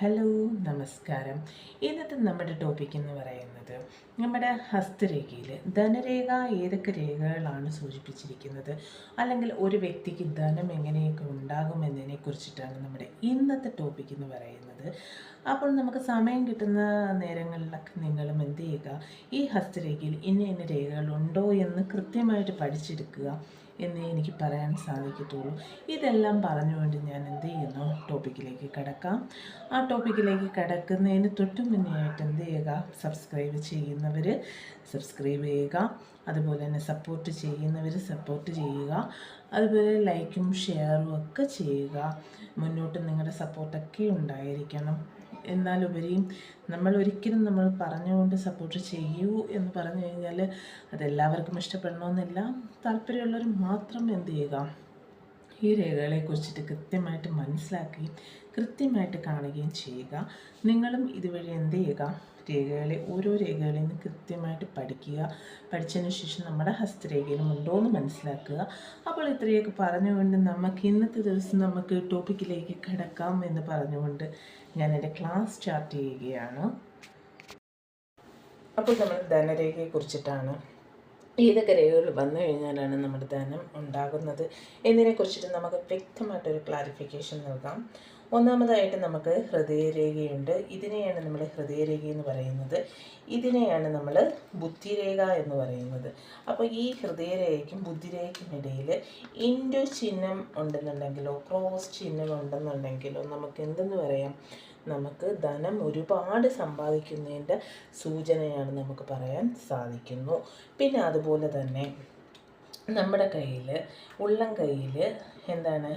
Hello നമസ്കാരം. ഇന്നത്തെ നമ്മുടെ ടോപ്പിക് എന്ന് പറയുന്നത് നമ്മുടെ ഹസ്തരേഖയിൽ ധനരേഖ ഏതൊക്കെ രേഖകളാണ് സൂചിപ്പിച്ചിരിക്കുന്നത്? അല്ലെങ്കിൽ ഒരു വ്യക്തിക്ക് ധനം എങ്ങനെയൊക്കെ ഉണ്ടാകുമെന്നതിനെ കുറിച്ചിട്ടാണ് നമ്മുടെ ഇന്നത്തെ ടോപ്പിക് എന്ന് പറയുന്നത്. അപ്പോൾ നമുക്ക് സമയം കിട്ടുന്ന നേരങ്ങളിലൊക്കെ നിങ്ങളും എന്ത് ചെയ്യുക? ഈ ഹസ്തരേഖയിൽ ഇന്ന ഇന്ന രേഖകളുണ്ടോ എന്ന് കൃത്യമായിട്ട് പഠിച്ചെടുക്കുക എന്നേ എനിക്ക് പറയാൻ സാധിക്കത്തുള്ളൂ. ഇതെല്ലാം പറഞ്ഞുകൊണ്ട് ഞാൻ എന്ത് ചെയ്യുന്നു? ടോപ്പിക്കിലേക്ക് കിടക്കാം. ആ ടോപ്പിക്കിലേക്ക് കിടക്കുന്നതിന് തൊട്ട് മുന്നെയായിട്ട് എന്ത് ചെയ്യുക? സബ്സ്ക്രൈബ് ചെയ്യുന്നവർ സബ്സ്ക്രൈബ് ചെയ്യുക. അതുപോലെ തന്നെ സപ്പോർട്ട് ചെയ്യുന്നവർ സപ്പോർട്ട് ചെയ്യുക. അതുപോലെ ലൈക്കും ഷെയറും ഒക്കെ ചെയ്യുക. മുന്നോട്ട് നിങ്ങളുടെ സപ്പോർട്ടൊക്കെ ഉണ്ടായിരിക്കണം. എന്നാലുപരിയും നമ്മൾ ഒരിക്കലും നമ്മൾ പറഞ്ഞുകൊണ്ട് സപ്പോർട്ട് ചെയ്യൂ എന്ന് പറഞ്ഞു കഴിഞ്ഞാൽ അതെല്ലാവർക്കും ഇഷ്ടപ്പെടണമെന്നില്ല. താല്പര്യമുള്ളവർ മാത്രം എന്ത് ചെയ്യുക? ഈ രേഖകളെ കുറിച്ചിട്ട് കൃത്യമായിട്ട് മനസ്സിലാക്കുകയും കൃത്യമായിട്ട് കാണുകയും ചെയ്യുക. നിങ്ങളും ഇതുവഴി എന്ത് ചെയ്യുക? രേഖകളെ ഓരോ രേഖകളിൽ നിന്ന് കൃത്യമായിട്ട് പഠിക്കുക. പഠിച്ചതിന് ശേഷം നമ്മുടെ ഹസ്തരേഖയിലും ഉണ്ടോ എന്ന് മനസ്സിലാക്കുക. അപ്പോൾ ഇത്രയൊക്കെ പറഞ്ഞുകൊണ്ട് നമുക്ക് ഇന്നത്തെ ദിവസം നമുക്ക് ടോപ്പിക്കിലേക്ക് കിടക്കാം എന്ന് പറഞ്ഞുകൊണ്ട് ഞാൻ എന്റെ ക്ലാസ് സ്റ്റാർട്ട് ചെയ്യുകയാണ്. അപ്പോൾ നമ്മൾ ധനരേഖയെ കുറിച്ചിട്ടാണ് ഏതൊക്കെ രേഖകൾ വന്നു കഴിഞ്ഞാലാണ് നമ്മുടെ ധനം ഉണ്ടാകുന്നത് എന്നതിനെ കുറിച്ചിട്ട് നമുക്ക് വ്യക്തമായിട്ടൊരു ക്ലാരിഫിക്കേഷൻ നൽകാം. ഒന്നാമതായിട്ട് നമുക്ക് ഹൃദയരേഖയുണ്ട്. ഇതിനെയാണ് നമ്മൾ ഹൃദയരേഖ എന്ന് പറയുന്നത്. ഇതിനെയാണ് നമ്മൾ ബുദ്ധിരേഖ എന്ന് പറയുന്നത്. അപ്പോൾ ഈ ഹൃദയരേഖയ്ക്കും ബുദ്ധിരേഖയ്ക്കും ഇടയിൽ ഇൻഡു ചിഹ്നം ഉണ്ടെന്നുണ്ടെങ്കിലോ ക്രോസ് ചിഹ്നം ഉണ്ടെന്നുണ്ടെങ്കിലോ നമുക്ക് എന്തെന്ന് പറയാം? നമുക്ക് ധനം ഒരുപാട് സമ്പാദിക്കുന്നതിന്റെ സൂചനയാണ് നമുക്ക് പറയാൻ സാധിക്കുന്നു. പിന്നെ അതുപോലെ തന്നെ നമ്മുടെ കയ്യിൽ ഉള്ളം കയ്യിൽ എന്താണ്?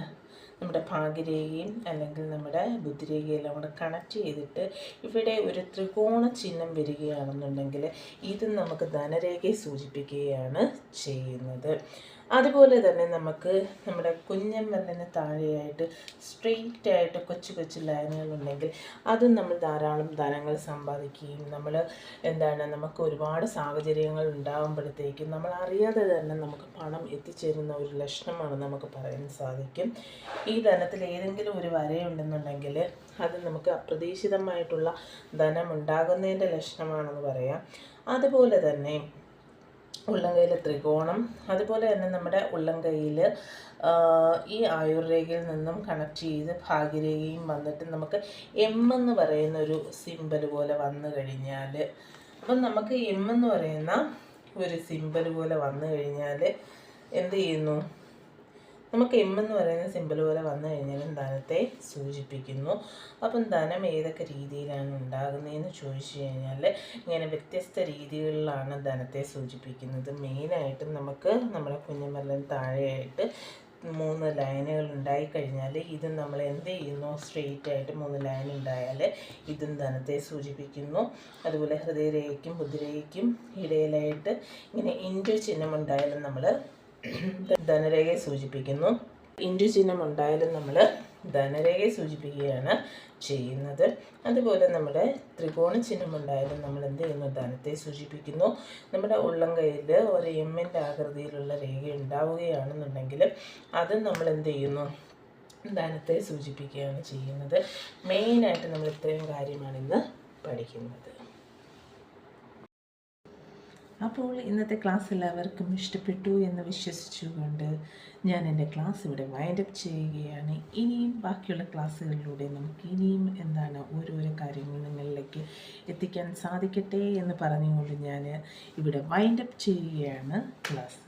നമ്മുടെ ഭാഗ്യരേഖയും അല്ലെങ്കിൽ നമ്മുടെ ബുദ്ധിരേഖയെല്ലാം കൂടെ കണക്ട് ചെയ്തിട്ട് ഇവിടെ ഒരു ത്രികോണ ചിഹ്നം വരികയാണെന്നുണ്ടെങ്കിൽ ഇത് നമുക്ക് ധനരേഖയെ സൂചിപ്പിക്കുകയാണ് ചെയ്യുന്നത്. അതുപോലെ തന്നെ നമുക്ക് നമ്മുടെ കുഞ്ഞമ്മലിന് താഴെയായിട്ട് സ്ട്രെയിറ്റ് ആയിട്ട് കൊച്ചു കൊച്ചു ലൈനുകളുണ്ടെങ്കിൽ അതും നമ്മൾ ധാരാളം ധനങ്ങൾ സമ്പാദിക്കുകയും നമ്മൾ എന്താണ് നമുക്ക് ഒരുപാട് സാഹചര്യങ്ങൾ ഉണ്ടാകുമ്പോഴത്തേക്കും നമ്മൾ അറിയാതെ തന്നെ നമുക്ക് പണം എത്തിച്ചേരുന്ന ഒരു ലക്ഷണമാണ് നമുക്ക് പറയാൻ സാധിക്കും. ഈ ധനത്തിൽ ഏതെങ്കിലും ഒരു വരയുണ്ടെന്നുണ്ടെങ്കിൽ അത് നമുക്ക് അപ്രതീക്ഷിതമായിട്ടുള്ള ധനം ഉണ്ടാകുന്നതിന്റെ ലക്ഷണമാണെന്ന് പറയാം. അതുപോലെ തന്നെ ഉള്ളംകൈയിലെ ത്രികോണം. അതുപോലെ തന്നെ നമ്മുടെ ഉള്ളംകൈയിൽ ഈ ആയുർരേഖയിൽ നിന്നും കണക്ട് ചെയ്ത് ഭാഗ്യരേഖയും വന്നിട്ട് നമുക്ക് എം എന്ന് പറയുന്ന ഒരു സിമ്പൽ പോലെ വന്നു കഴിഞ്ഞാൽ അപ്പം നമുക്ക് എം എന്ന് പറയുന്ന ഒരു സിമ്പൽ പോലെ വന്നു കഴിഞ്ഞാൽ എന്ത് ചെയ്യുന്നു? നമുക്ക് എം എന്ന് പറയുന്ന സിമ്പിൾ പോലെ വന്നു കഴിഞ്ഞാലും ധനത്തെ സൂചിപ്പിക്കുന്നു. അപ്പം ധനം ഏതൊക്കെ രീതിയിലാണ് ഉണ്ടാകുന്നതെന്ന് ചോദിച്ചു കഴിഞ്ഞാൽ ഇങ്ങനെ വ്യത്യസ്ത രീതികളിലാണ് ധനത്തെ സൂചിപ്പിക്കുന്നത്. മെയിനായിട്ടും നമുക്ക് നമ്മുടെ കുഞ്ഞുമല്ലൻ താഴെയായിട്ട് മൂന്ന് ലൈനുകൾ ഉണ്ടായിക്കഴിഞ്ഞാൽ ഇത് നമ്മൾ എന്ത് ചെയ്യുന്നു? സ്ട്രെയിറ്റ് ആയിട്ട് മൂന്ന് ലൈൻ ഉണ്ടായാൽ ഇതും ധനത്തെ സൂചിപ്പിക്കുന്നു. അതുപോലെ ഹൃദയരേഖയ്ക്കും ബുദ്ധിരേഖയ്ക്കും ഇടയിലായിട്ട് ഇങ്ങനെ ഇൻഡു ചിഹ്നം ഉണ്ടായാലും നമ്മൾ ധനരേഖയെ സൂചിപ്പിക്കുന്നു. ഇൻഡു ചിഹ്നം ഉണ്ടായാലും നമ്മൾ ധനരേഖയെ സൂചിപ്പിക്കുകയാണ് ചെയ്യുന്നത്. അതുപോലെ നമ്മുടെ ത്രികോണ ചിഹ്നം ഉണ്ടായാലും നമ്മൾ എന്ത് ചെയ്യുന്നു? ധനത്തെ സൂചിപ്പിക്കുന്നു. നമ്മുടെ ഉള്ളം കയ്യിൽ ഒരു എമ്മിന്റെ ആകൃതിയിലുള്ള രേഖ ഉണ്ടാവുകയാണെന്നുണ്ടെങ്കിൽ അത് നമ്മൾ എന്ത് ചെയ്യുന്നു? ധനത്തെ സൂചിപ്പിക്കുകയാണ് ചെയ്യുന്നത്. മെയിനായിട്ട് നമ്മൾ ഇത്രയും കാര്യമാണ് ഇന്ന് പഠിക്കുന്നത്. അപ്പോൾ ഇന്നത്തെ ക്ലാസ് എല്ലാവർക്കും ഇഷ്ടപ്പെട്ടു എന്ന് വിശ്വസിച്ചുകൊണ്ട് ഞാൻ എന്റെ ക്ലാസ് ഇവിടെ വൈൻഡപ്പ് ചെയ്യുകയാണ്. ഇനിയും ബാക്കിയുള്ള ക്ലാസ്സുകളിലൂടെ നമുക്ക് ഇനിയും എന്താണ് ഓരോരോ കാര്യങ്ങൾ നിങ്ങളിലേക്ക് എത്തിക്കാൻ സാധിക്കട്ടെ എന്ന് പറഞ്ഞുകൊണ്ട് ഞാൻ ഇവിടെ വൈൻഡപ്പ് ചെയ്യുകയാണ് ക്ലാസ്.